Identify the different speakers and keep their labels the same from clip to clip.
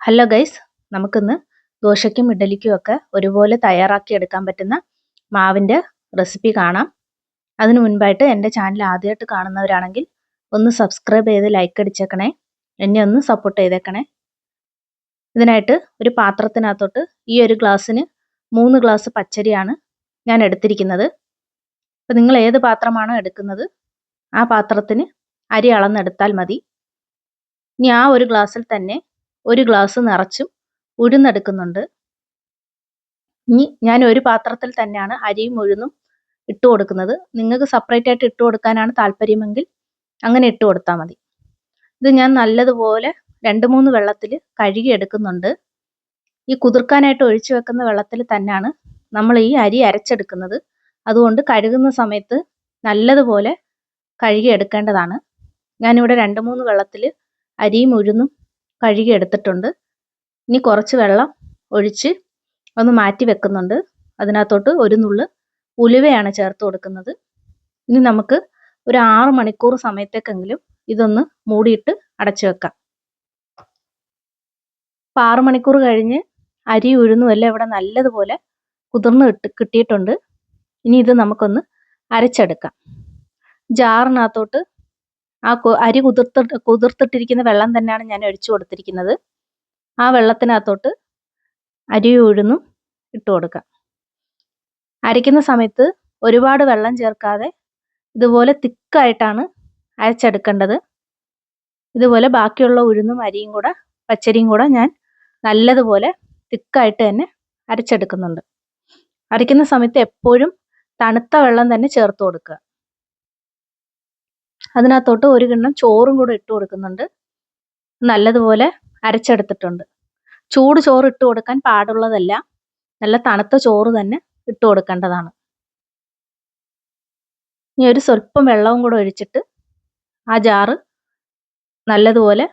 Speaker 1: Hello guys നമുക്കിന്ന് ദോശയ്ക്കും ഇഡലിക്കും ഒക്കെ ഒരുപോലെ തയ്യാറാക്കി എടുക്കാൻ പറ്റുന്ന മാവിന്റെ റെസിപ്പി കാണാം. അതിനു മുൻപായിട്ട് എന്റെ ചാനൽ ആദ്യമായിട്ട് കാണുന്നവരാണെങ്കിൽ ഒന്ന് സബ്സ്ക്രൈബ് ചെയ്ത് ലൈക്ക് അടിച്ചേക്കണേ. എന്നെ ഒന്ന് സപ്പോർട്ട് ചെയ്തേക്കണേ. ഇതിനായിട്ട് ഒരു പാത്രത്തിനകത്തോട്ട് ഈ ഒരു ഗ്ലാസ്സിന് മൂന്ന് ഗ്ലാസ് പച്ചരിയാണ് ഞാൻ എടുത്തിരിക്കുന്നത്. അപ്പോൾ നിങ്ങൾ ഏത് പാത്രമാണോ എടുക്കുന്നത് ആ പാത്രത്തിന് അരി അളന്നെടുത്താൽ മതി. ഇനി ആ ഒരു ഗ്ലാസ്സിൽ തന്നെ ഒരു ഗ്ലാസ് നിറച്ചും ഉഴുന്നെടുക്കുന്നുണ്ട്. ഇനി ഞാൻ ഒരു പാത്രത്തിൽ തന്നെയാണ് അരിയും ഉഴുന്നും ഇട്ട് കൊടുക്കുന്നത്. നിങ്ങൾക്ക് സെപ്പറേറ്റ് ആയിട്ട് ഇട്ട് കൊടുക്കാനാണ് താല്പര്യമെങ്കിൽ അങ്ങനെ ഇട്ട് കൊടുത്താൽ മതി. ഇത് ഞാൻ നല്ലതുപോലെ രണ്ട് മൂന്ന് വെള്ളത്തിൽ കഴുകി എടുക്കുന്നുണ്ട്. ഈ കുതിർക്കാനായിട്ട് ഒഴിച്ചു വെക്കുന്ന വെള്ളത്തിൽ തന്നെയാണ് നമ്മൾ ഈ അരി അരച്ചെടുക്കുന്നത്. അതുകൊണ്ട് കഴുകുന്ന സമയത്ത് നല്ലതുപോലെ കഴുകി എടുക്കേണ്ടതാണ്. ഞാനിവിടെ രണ്ട് മൂന്ന് വെള്ളത്തിൽ അരിയും ഉഴുന്നും കഴുകി എടുത്തിട്ടുണ്ട്. ഇനി കുറച്ച് വെള്ളം ഒഴിച്ച് ഒന്ന് മാറ്റി വെക്കുന്നുണ്ട്. അതിനകത്തോട്ട് ഒരു നുള്ള് ഉലുവയാണ് ചേർത്ത് കൊടുക്കുന്നത്. ഇനി നമുക്ക് ഒരു ആറ് മണിക്കൂർ സമയത്തേക്കെങ്കിലും ഇതൊന്ന് മൂടിയിട്ട് അടച്ചു വെക്കാം. അപ്പം ആറ് മണിക്കൂർ കഴിഞ്ഞ് അരി ഉഴുന്നു എല്ലാം ഇവിടെ നല്ലതുപോലെ കുതിർന്ന് ഇട്ട് കിട്ടിയിട്ടുണ്ട്. ഇനി ഇത് നമുക്കൊന്ന് അരച്ചെടുക്കാം. ജാറിനകത്തോട്ട് ആ അരി കുതിർത്ത് കുതിർത്തിട്ടിരിക്കുന്ന വെള്ളം തന്നെയാണ് ഞാൻ ഒഴിച്ചു കൊടുത്തിരിക്കുന്നത്. ആ വെള്ളത്തിനകത്തോട്ട് അരി ഉഴുന്നും ഇട്ട് കൊടുക്കാം. അരയ്ക്കുന്ന സമയത്ത് ഒരുപാട് വെള്ളം ചേർക്കാതെ ഇതുപോലെ തിക്കായിട്ടാണ് അരച്ചെടുക്കേണ്ടത്. ഇതുപോലെ ബാക്കിയുള്ള ഉഴുന്നും അരിയും കൂടെ പച്ചരിയും കൂടെ ഞാൻ നല്ലതുപോലെ തിക്കായിട്ട് തന്നെ അരച്ചെടുക്കുന്നുണ്ട്. അരയ്ക്കുന്ന സമയത്ത് എപ്പോഴും തണുത്ത വെള്ളം തന്നെ ചേർത്ത് കൊടുക്കുക. അതിനകത്തോട്ട് ഒരു കിണ്ണം ചോറും കൂടെ ഇട്ട് കൊടുക്കുന്നുണ്ട്. നല്ലതുപോലെ അരച്ചെടുത്തിട്ടുണ്ട്. ചൂട് ചോറ് ഇട്ട് കൊടുക്കാൻ പാടുള്ളതല്ല നല്ല തണുത്ത ചോറ് തന്നെ ഇട്ട് കൊടുക്കേണ്ടതാണ്. ഇനി ഒരു സ്വല്പം വെള്ളവും കൂടെ ഒഴിച്ചിട്ട് ആ ജാറ് നല്ലതുപോലെ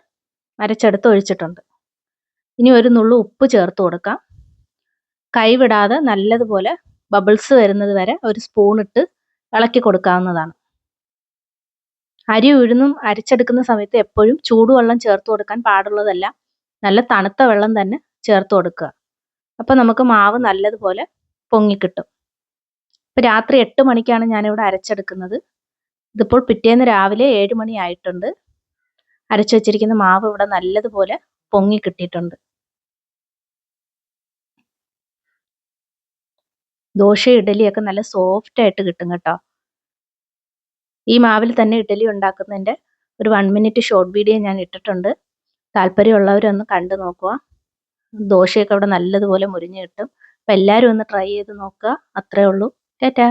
Speaker 1: അരച്ചെടുത്ത് ഒഴിച്ചിട്ടുണ്ട്. ഇനി ഒരു നുള്ളു ഉപ്പ് ചേർത്ത് കൊടുക്കാം. കൈവിടാതെ നല്ലതുപോലെ ബബിൾസ് വരുന്നത് വരെ ഒരു സ്പൂൺ ഇട്ട് ഇളക്കി കൊടുക്കാവുന്നതാണ്. അരി ഉഴുന്നും അരച്ചെടുക്കുന്ന സമയത്ത് എപ്പോഴും ചൂടുവെള്ളം ചേർത്ത് കൊടുക്കാൻ പാടുള്ളതല്ല. നല്ല തണുത്ത വെള്ളം തന്നെ ചേർത്ത് കൊടുക്കുക. അപ്പോൾ നമുക്ക് മാവ് നല്ലതുപോലെ പൊങ്ങിക്കിട്ടും ഇപ്പോൾ രാത്രി എട്ട് മണിക്കാണ് ഞാനിവിടെ അരച്ചെടുക്കുന്നത്. ഇതിപ്പോൾ പിറ്റേന്ന് രാവിലെ ഏഴ് മണി ആയിട്ടുണ്ട്. അരച്ചു വെച്ചിരിക്കുന്ന മാവ് ഇവിടെ നല്ലതുപോലെ പൊങ്ങി കിട്ടിയിട്ടുണ്ട്. ദോശ ഇഡലിയൊക്കെ നല്ല സോഫ്റ്റ് ആയിട്ട് കിട്ടും കേട്ടോ. ഈ മാവിൽ തന്നെ ഇഡ്ഡലി ഉണ്ടാക്കുന്നതിന്റെ ഒരു വൺ മിനിറ്റ് ഷോർട്ട് വീഡിയോ ഞാൻ ഇട്ടിട്ടുണ്ട്. താല്പര്യമുള്ളവരൊന്ന് കണ്ടു നോക്കുക. ദോശയൊക്കെ അവിടെ നല്ലതുപോലെ മുരിഞ്ഞ് കിട്ടും. അപ്പം എല്ലാവരും ഒന്ന് ട്രൈ ചെയ്ത് നോക്കുക. അത്രേ ഉള്ളൂ. ടാറ്റാ.